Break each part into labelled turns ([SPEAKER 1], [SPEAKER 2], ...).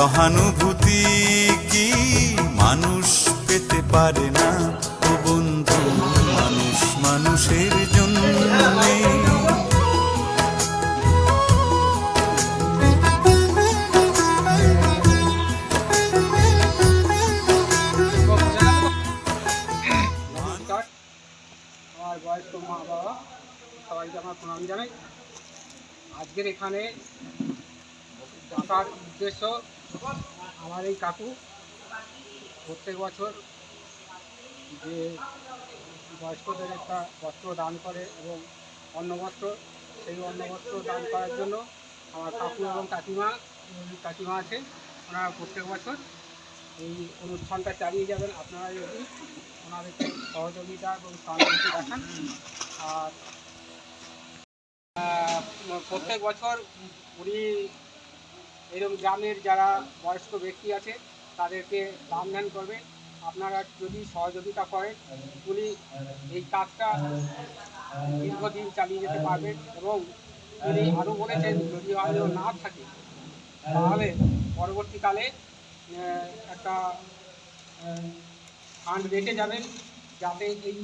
[SPEAKER 1] সহানুভূতি কি মানুষ পেতে পারে না? ও বন্ধু, মানুষ মানুষের জন্য।
[SPEAKER 2] আমার বাবা প্রণাম জানাই। আজকের এখানে ডাকার উদ্দেশ্য আমার এই কাকু প্রত্যেক বছর যে বয়স্কদের একটা বস্ত্র দান করে এবং অন্নবস্ত্র সেই অন্নবস্ত্র দান করার জন্য আমার কাকু এবং কাকিমা কাকিমা আছে। ওনারা প্রত্যেক বছর এই অনুষ্ঠানটা চালিয়ে যাবেন। আপনারা যদি ওনাদেরকে সহযোগিতা এবং সহানুভূতি দেখান। আর প্রত্যেক বছর উনি এরকম গ্রামের যারা বয়স্ক ব্যক্তি আছে, তাদেরকে দান ধ্যান করবে। আপনারা যদি সহযোগিতা করেন, উনি এই কাজটা দীর্ঘদিন চালিয়ে যেতে পারবেন এবং তিনি আরও বলেছেন, যদি আরও না থাকে, তাহলে পরবর্তীকালে একটা ফান্ড রেখে যাবেন, যাতে এই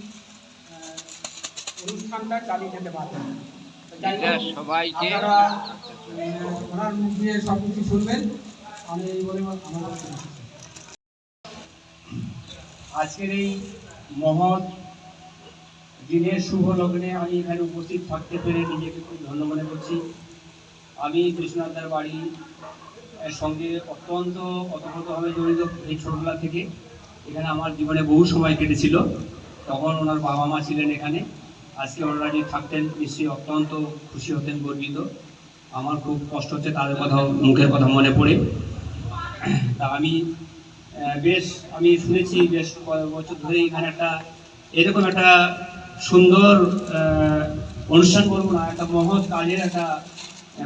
[SPEAKER 2] অনুষ্ঠানটা চালিয়ে যেতে পারবেন
[SPEAKER 3] এটা সবাইকে
[SPEAKER 2] ওনার মুখ দিয়ে সব কিছু শুনবেন। আমি বলে।
[SPEAKER 4] আজকের এই মহৎ দিনের শুভ লগ্নে আমি এখানে উপস্থিত থাকতে পেরে নিজেকে খুব ধন্য মনে করছি। আমি বিশ্বনাথদার বাড়ি এর সঙ্গে অত্যন্ত অতপ্রতভাবে জড়িত এই ছোটবেলা থেকে। এখানে আমার জীবনে বহু সময় কেটেছিল। তখন ওনার বাবা মা ছিলেন এখানে। আজকে ওনারা যে থাকতেন, নিশ্চয়ই অত্যন্ত খুশি হতেন গর্বিত। আমার খুব কষ্ট হচ্ছে তাদের কথা মুখের কথা মনে পড়ে। তা আমি বেশ, আমি শুনেছি বেশ কয়েক বছর ধরে এখানে একটা, এরকম একটা সুন্দর অনুষ্ঠান করব না, একটা মহৎ কাজের একটা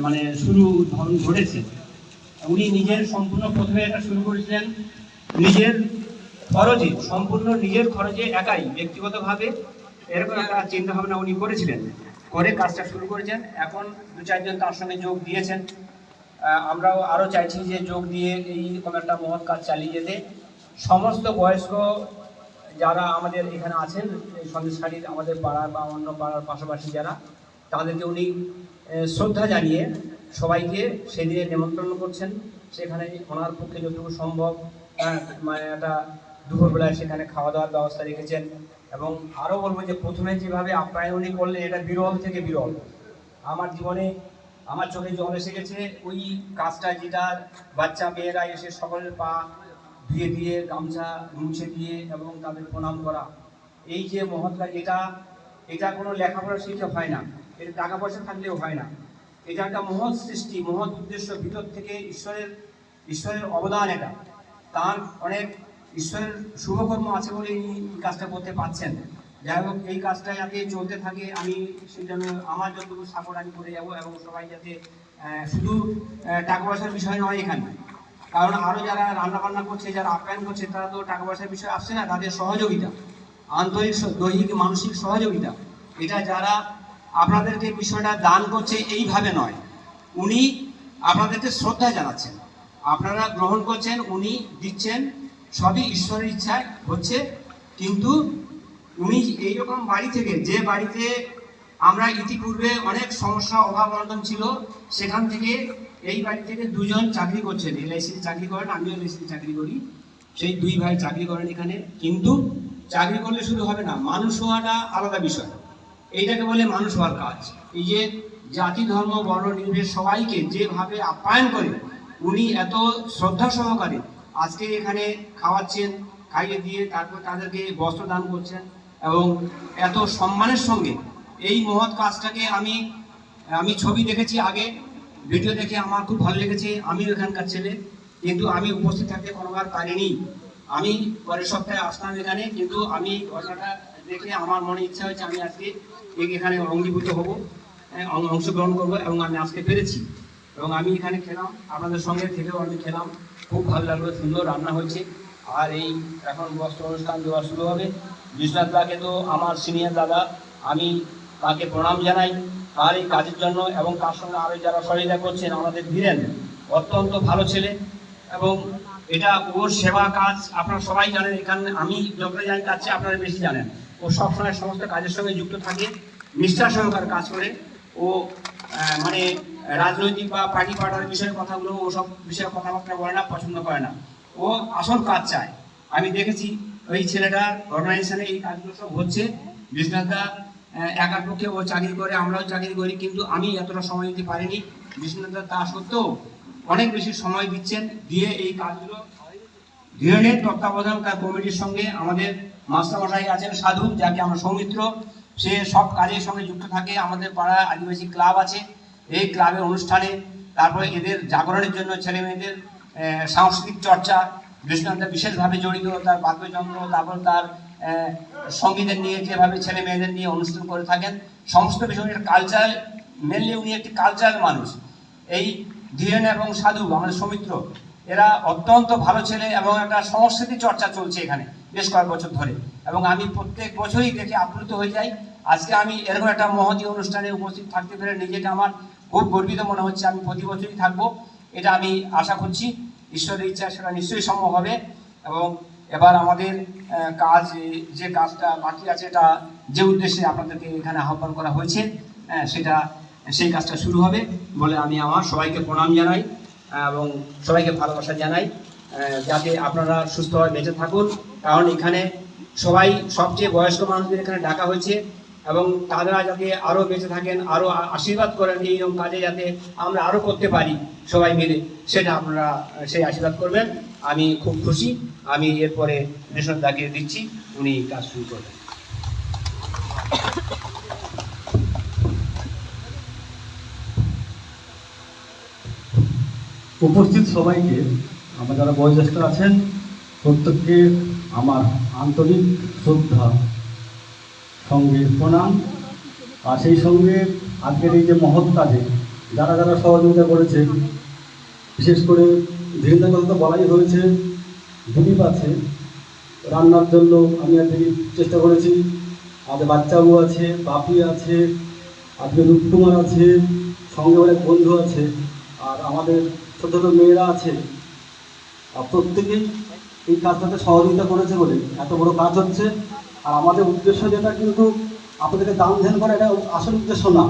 [SPEAKER 4] মানে শুরু, ধরন ঘটেছে। উনি নিজের সম্পূর্ণ প্রথমে এটা শুরু করেছিলেন নিজের খরচে, সম্পূর্ণ নিজের খরচে একাই, ব্যক্তিগতভাবে এরকম একটা চিন্তা ভাবনা উনি করেছিলেন, করে কাজটা শুরু করেছেন। এখন দু চারজন তার সঙ্গে যোগ দিয়েছেন। আমরাও আরও চাইছি যে যোগ দিয়ে এইরকম একটা মহৎ কাজ চালিয়ে যেতে। সমস্ত বয়স্ক যারা আমাদের এখানে আছেন, এই সন্দেশখালীর আমাদের পাড়ার বা অন্য পাড়ার পাশাপাশি যারা, তাদেরকে উনি শ্রদ্ধা জানিয়ে সবাইকে সেদিনে নেমন্ত্রণ করছেন। সেখানে ওনার পক্ষে যতটুকু সম্ভব মানে একটা দুপুরবেলায় সেখানে খাওয়া দাওয়ার ব্যবস্থা রেখেছেন। এবং আরও বলব যে প্রথমে যেভাবে আপ্যায়ন উনি করলেন, এটা বিরল থেকে বিরল। আমার জীবনে, আমার চোখে জল এসে গেছে, ওই কাজটা যেটা বাচ্চা, মেয়েরা এসে সকলের পা ধুয়ে দিয়ে, গামছা মুছে দিয়ে এবং তাদের প্রণাম করা। এই যে মহৎ কাজ এটা এটা কোনো লেখাপড়া শিখে হয় না। এটা টাকা পয়সা থাকলেও হয় না। এটা একটা মহৎ সৃষ্টি, মহৎ উদ্দেশ্য, ভিতর থেকে ঈশ্বরের ঈশ্বরের অবদান এটা। তার অনেক ঈশ্বরের শুভকর্ম আছে বলে এই কাজটা করতে পারছেন। যাই হোক, এই কাজটা যাতে চলতে থাকে, আমি সেই জন্য আমার যতটুকু সাপোর্ট আমি করে যাব এবং সবাই যাতে শুধু টাকা পয়সার বিষয় নয় এখানে। কারণ আরও যারা রান্না বান্না করছে, যারা আপ্যায়ন করছে, তারা তো টাকা পয়সার বিষয় আসছে না, তাদের সহযোগিতা, আন্তরিক দৈহিক, মানসিক সহযোগিতা। এটা যারা আপনাদেরকে বিষয়টা দান করছে এইভাবে নয়। উনি আপনাদেরকে শ্রদ্ধা জানাচ্ছেন। আপনারা গ্রহণ করছেন, উনি দিচ্ছেন সবই ঈশ্বরের ইচ্ছায় হচ্ছে, কিন্তু উনি এইরকম বাড়ি থেকে, যে বাড়িতে আমরা ইতিপূর্বে অনেক সমস্যা অভাব অনটন ছিল, সেখান থেকে এই বাড়ি থেকে দুজন চাকরি করছেন, এলআইসিতে চাকরি করেন, আমিও এলআইসিতে চাকরি করি, সেই দুই ভাই চাকরি করেন এখানে, কিন্তু চাকরি করলে শুধু হবে না, মানুষ হওয়াটা আলাদা বিষয়। এইটাকে বলে মানুষ হওয়ার কাজ। এই যে জাতি, ধর্ম, বর্ণ নির্বিশেষ সবাইকে যেভাবে আপ্যায়ন করে, উনি এত শ্রদ্ধা সহকারে আজকে এখানে খাওয়াচ্ছেন, খাইয়ে দিয়ে তারপর তাদেরকে বস্ত্র দান করছেন এবং এত সম্মানের সঙ্গে এই মহৎ কাজটাকে আমি আমি ছবি দেখেছি আগে, ভিডিও দেখে আমার খুব ভালো লেগেছে, আমিও এখানকার ছেলে, কিন্তু আমি উপস্থিত থাকতে কোনোবার পারিনি। আমি পরের সপ্তাহে আসলাম এখানে, কিন্তু আমি ঘটনাটা দেখে আমার মনে ইচ্ছা হয়েছে আমি আজকে এখানে অঙ্গীভূত হব অংশগ্রহণ করব এবং আমি আজকে পেরেছি এবং আমি এখানে খেলাম, আপনাদের সঙ্গে থেকেও আমি খেলাম। খুব ভালো লাগল, সুন্দর রান্না হয়েছে। আর এই এখন বস্ত্র অনুষ্ঠান দেওয়া শুরু হবে। বিশ্বনাথ দাকে তো আমার সিনিয়র দাদা, আমি তাকে প্রণাম জানাই। তার এই কাজের জন্য এবং তার সঙ্গে আরও যারা সহযোগিতা করছেন, আমাদের ধীরেন, অত্যন্ত ভালো ছেলে। এবং এটা ওর সেবা কাজ, আপনারা সবাই জানেন, এখানে আমি যতটা জানি তার চেয়ে আপনারা বেশি জানেন। ও সবসময় সমস্ত কাজের সঙ্গে যুক্ত থাকে, নিষ্ঠা সহকার কাজ করে। ও মানে রাজনৈতিক বা পার্টি পাঠার বিষয়ের কথাগুলো ও সব বিষয়ে কথাবার্তা বলে না, পছন্দ করে না। ও আসল কাজ চায়। আমি দেখেছি ওই ছেলেটার অর্গানাইজেশনে এই কাজগুলো সব হচ্ছে। বিশ্বনাথদা একার পক্ষে ও চাকরি করে, আমরাও চাকরি করি, কিন্তু আমি এতটা সময় দিতে পারিনি। বিশ্বনাথদা তা সত্ত্বেও অনেক বেশি সময় দিচ্ছেন, দিয়ে এই কাজগুলো ধীরেনের তত্ত্বাবধান তার কমিটির সঙ্গে আমাদের মাস্টারমশাই আছেন সাধু, যাকে আমরা সৌমিত্র। সে সব কাজের সঙ্গে যুক্ত থাকে। আমাদের পাড়া আদিবাসী ক্লাব আছে। এই ক্লাবের অনুষ্ঠানে, তারপরে এদের জাগরণের জন্য ছেলে মেয়েদের সাংস্কৃতিক চর্চা বিষ্ণুনাথ বিশেষভাবে জড়িত, তার বাদ্যযন্ত্র, তারপর তার সঙ্গীতের নিয়ে যেভাবে ছেলে মেয়েদের নিয়ে অনুষ্ঠান করে থাকেন, সমস্ত বিষয়ের কালচার মেনলি উনি একটি কালচারাল মানুষ। এই ধীরেন এবং সাধু, আমাদের সৌমিত্র এরা অত্যন্ত ভালো ছেলে এবং একটা সংস্কৃতি চর্চা চলছে এখানে বেশ কয়েক বছর ধরে। এবং আমি প্রত্যেক বছরই দেখে আপ্লুত হয়ে যাই। আজকে আমি এরকম একটা মহতী অনুষ্ঠানে উপস্থিত থাকতে পেরে নিজেকে আমার খুব গর্বিত মনে হচ্ছে। আমি প্রতি বছরই থাকব। এটা আমি আশা করছি। ঈশ্বরের ইচ্ছা সেটা নিশ্চয়ই সম্ভব হবে। এবং এবার আমাদের কাজ যে কাজটা বাকি আছে এটা যে উদ্দেশ্যে আপনাদেরকে এখানে আহ্বান করা হয়েছে আহ, সেটা সেই কাজটা শুরু হবে বলে আমি আমার সবাইকে প্রণাম জানাই। এবং সবাইকে ভালোবাসা জানাই। যাতে আপনারা সুস্থভাবে বেঁচে থাকুন। কারণ এখানে সবাই সবচেয়ে বয়স্ক মানুষদের এখানে ডাকা হয়েছে এবং তারা যাতে আরও বেঁচে থাকেন আরও আশীর্বাদ করেন এইরকম কাজে যাতে আমরা আরও করতে পারি সবাই মিলে, সেটা আপনারা সেই আশীর্বাদ করবেন। আমি খুব খুশি। আমি এরপরে রেশন দাকে দিচ্ছি, উনি কাজ শুরু করবেন।
[SPEAKER 3] উপস্থিত সবাইকে, আমার যারা বয়োজ্যেষ্ঠ আছেন, প্রত্যেককে আমার আন্তরিক শ্রদ্ধা, সঙ্গে প্রণাম। আর সেই সঙ্গে আজকের এই যে মহৎ কাজে, যারা যারা সহযোগিতা করেছে বিশেষ করে ধীরেন্দ্র কথা তো বলাই হয়েছে দিলীপ আছে, রান্নার জন্য আমি আর দিলীপ চেষ্টা করেছি। আমাদের বাচ্চাবু আছে, বাপি আছে, আজকে রূপকুমার আছে, সঙ্গে অনেক বন্ধু আছে। আর আমাদের ছোটো ছোট মেয়েরা আছে। আর প্রত্যেকেই এই কাজটাতে সহযোগিতা করেছে বলে এত বড় কাজ হচ্ছে। আর আমাদের উদ্দেশ্য যেটা কিন্তু আপনাদেরকে দান ধ্যান করা এটা আসল উদ্দেশ্য না।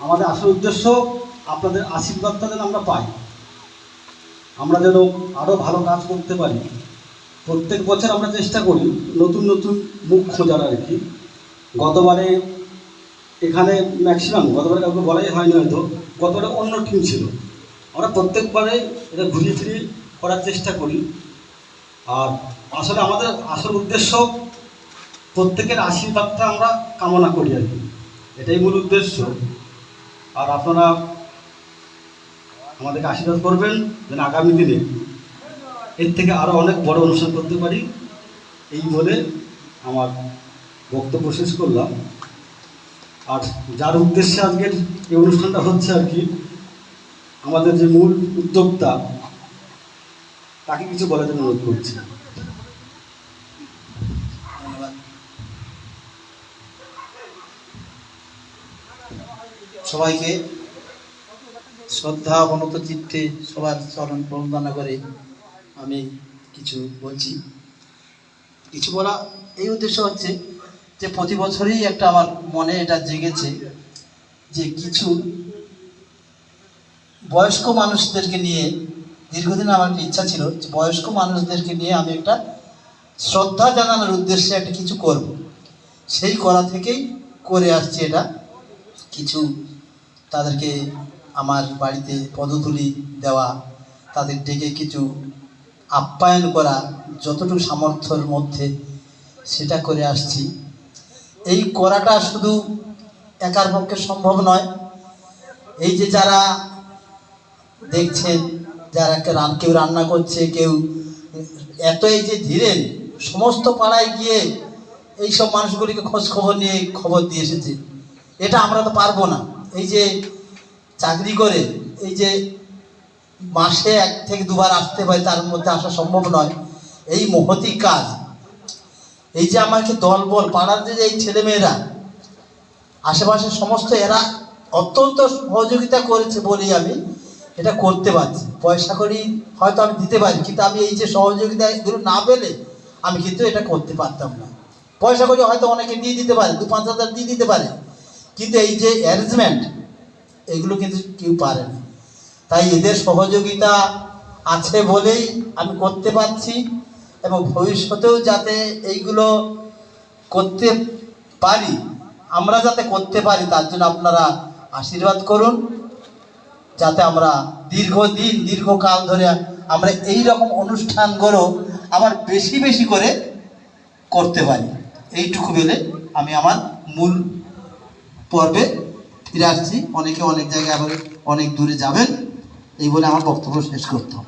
[SPEAKER 3] আমাদের আসল উদ্দেশ্য আপনাদের আশীর্বাদটা যেন আমরা পাই। আমরা যেন আরও ভালো কাজ করতে পারি। প্রত্যেক বছর আমরা চেষ্টা করি নতুন নতুন মুখ খোঁজার আর কি। গতবারে এখানে ম্যাক্সিমাম গতবারে কাউকে বলাই হয়নি হয়তো, গতবারে অন্য টিম ছিল। আমরা প্রত্যেকবারে এটা ঘুরিয়ে ফিরিয়ে করার চেষ্টা করি। আর আসলে আমাদের আসল উদ্দেশ্য প্রত্যেকের আশীর্বাদটা আমরা কামনা করি আর কি। এটাই মূল উদ্দেশ্য। আর আপনারা আমাদেরকে আশীর্বাদ করবেন যেন আগামী দিনে এর থেকে আরও অনেক বড় অনুষ্ঠান করতে পারি। এই বলে আমার বক্তব্য শেষ করলাম। আর যার উদ্দেশ্যে আজকের এই অনুষ্ঠানটা হচ্ছে আর কি আমাদের যে মূল উদ্যোক্তা, তাকে কিছু বলার জন্য অনুরোধ করছি।
[SPEAKER 5] সবাইকে শ্রদ্ধা অবনত চিত্তে সবার চরণ প্রবন্দনা করে আমি কিছু বলছি। কিছু বলা, এই উদ্দেশ্য হচ্ছে যে প্রতি বছরই একটা আমার মনে এটা জেগেছে যে কিছু বয়স্ক মানুষদেরকে নিয়ে দীর্ঘদিন আমার একটা ইচ্ছা ছিল যে বয়স্ক মানুষদেরকে নিয়ে আমি একটা শ্রদ্ধা জানানোর উদ্দেশ্যে একটা কিছু করব। সেই করা থেকেই করে আসছি এটা। কিছু তাদেরকে আমার বাড়িতে পদতুলি দেওয়া, তাদের ডেকে কিছু আপ্যায়ন করা, যতটুকু সামর্থ্যের মধ্যে সেটা করে আসছি। এই করাটা শুধু একার পক্ষে সম্ভব নয়, এই যে যারা দেখছেন যারা রান, কেউ রান্না করছে, কেউ এত এই যে ধীরেন, সমস্ত পাড়ায় গিয়ে এইসব মানুষগুলিকে খোঁজ খবর নিয়ে খবর দিয়ে এসেছে। এটা আমরা তো পারব না। এই যে চাকরি করে, এই যে মাসে এক থেকে দুবার আসতে পারে তার মধ্যে আসা সম্ভব নয়। এই মহতি কাজ। এই যে আমাকে দলবল, পাড়ার যে এই ছেলেমেয়েরা, আশেপাশের সমস্ত এরা অত্যন্ত সহযোগিতা করেছে বলি আমি এটা করতে পারছি। পয়সা করি হয়তো আমি দিতে পারি, কিন্তু আমি এই যে সহযোগিতা এগুলো না পেলে আমি কিন্তু এটা করতে পারতাম না। পয়সা করে হয়তো অনেকে দিয়ে দিতে পারে, দু পাঁচ হাজার দিয়ে দিতে পারে, কিন্তু এই যে অ্যারেঞ্জমেন্ট এগুলো কিন্তু কেউ পারে না। তাই এদের সহযোগিতা আছে বলেই আমি করতে পারছি এবং ভবিষ্যতেও যাতে এইগুলো করতে পারি, আমরা যাতে করতে পারি, তার জন্য আপনারা আশীর্বাদ করুন। যাতে আমরা দীর্ঘদিন, দীর্ঘকাল ধরে আমরা এই রকম অনুষ্ঠানগুলো আমার বেশি বেশি করে করতে পারি। এইটুকু বেলে আমি আমার মূল পর্বে ফিরে আসছি। অনেকে অনেক জায়গায় আবার অনেক দূরে যাবেন। এই বলে আমার বক্তব্য শেষ করতাম।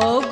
[SPEAKER 5] Oh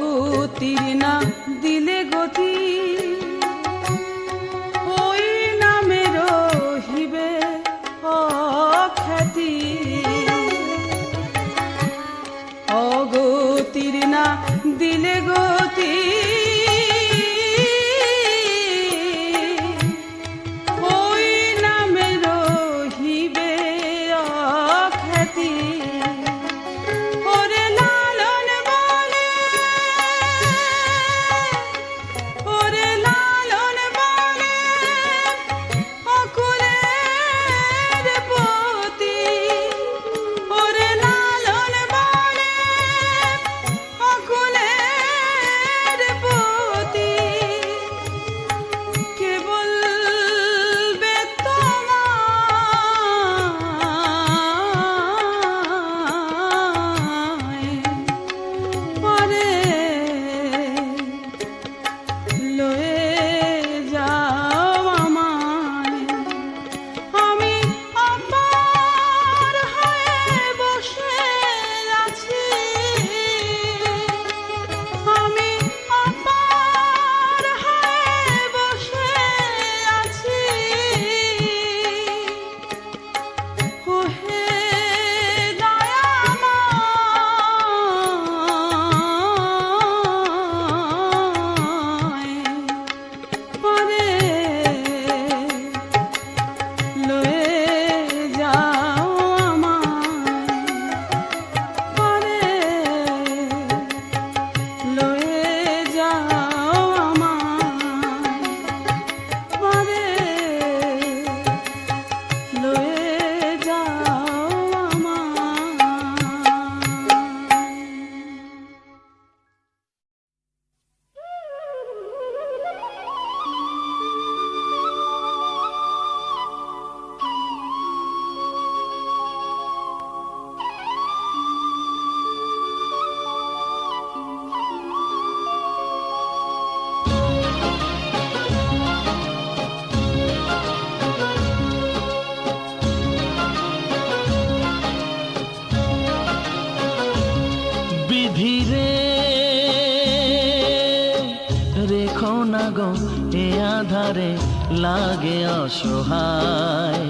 [SPEAKER 5] গো এ আধারে লাগে অসহায়।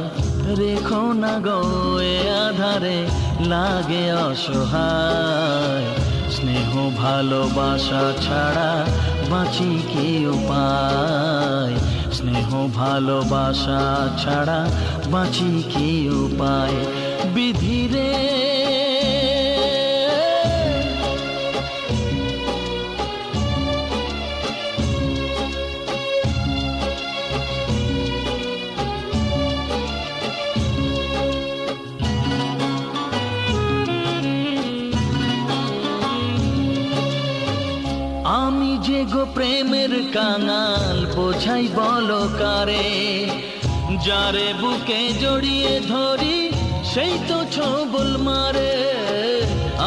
[SPEAKER 5] রেখো না গো এ আধারে লাগে অসহায়। স্নেহ, ভালোবাসা ছাড়া বাঁচি কি উপায় স্নেহ, ভালোবাসা ছাড়া বাঁচি কি উপায় বিধিরে প্রেমের কাঙাল বোঝাই বলো কারে যারে বুকে জড়িয়ে ধরি, সেই তো ছবল মারে।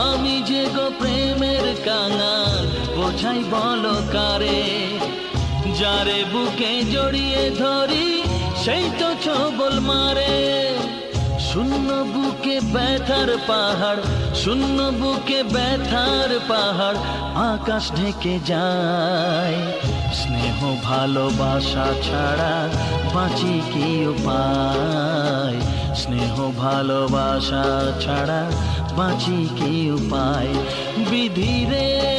[SPEAKER 5] আমি যে গো প্রেমের কাঙাল বোঝাই বলো কারে
[SPEAKER 6] যারে বুকে জড়িয়ে ধরি, সেই তো ছবল মারে। শূন্য বুকে ব্যথার পাহাড়, শূন্য বুকে ব্যথার পাহাড়, আকাশ ঢেকে যায়। স্নেহ ভালোবাসা ছাড়া বাঁচি কি উপায়? স্নেহ ভালোবাসা ছাড়া বাঁচি কি উপায়? বিধিরে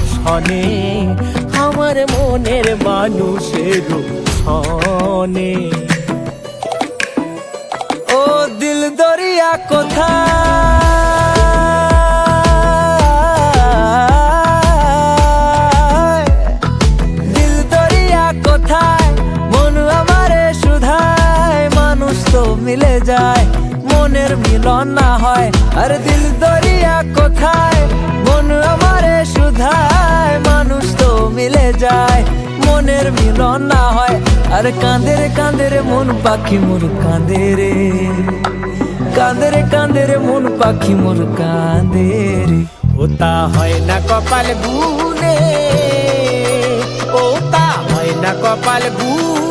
[SPEAKER 7] সনে আমার মনের মানুষের ছনে ও দিল দরিয়া কোথায় মনের মিলন না হয়। আর দিল দরিয়া কোথায়? মন আমারে শুধায়, মানুষ তো মিলে যায়। মনের মিলন না হয়, আর কাঁদে রে কাঁদে রে মন পাখি মোর কাঁদে রে। কাঁদে রে কাঁদে রে মন পাখি মোর কাঁদে রে। ওটা হয় না কপাল গুনে ওটা হয় না কপাল গুনে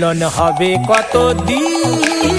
[SPEAKER 7] মিলন হবে কত দিন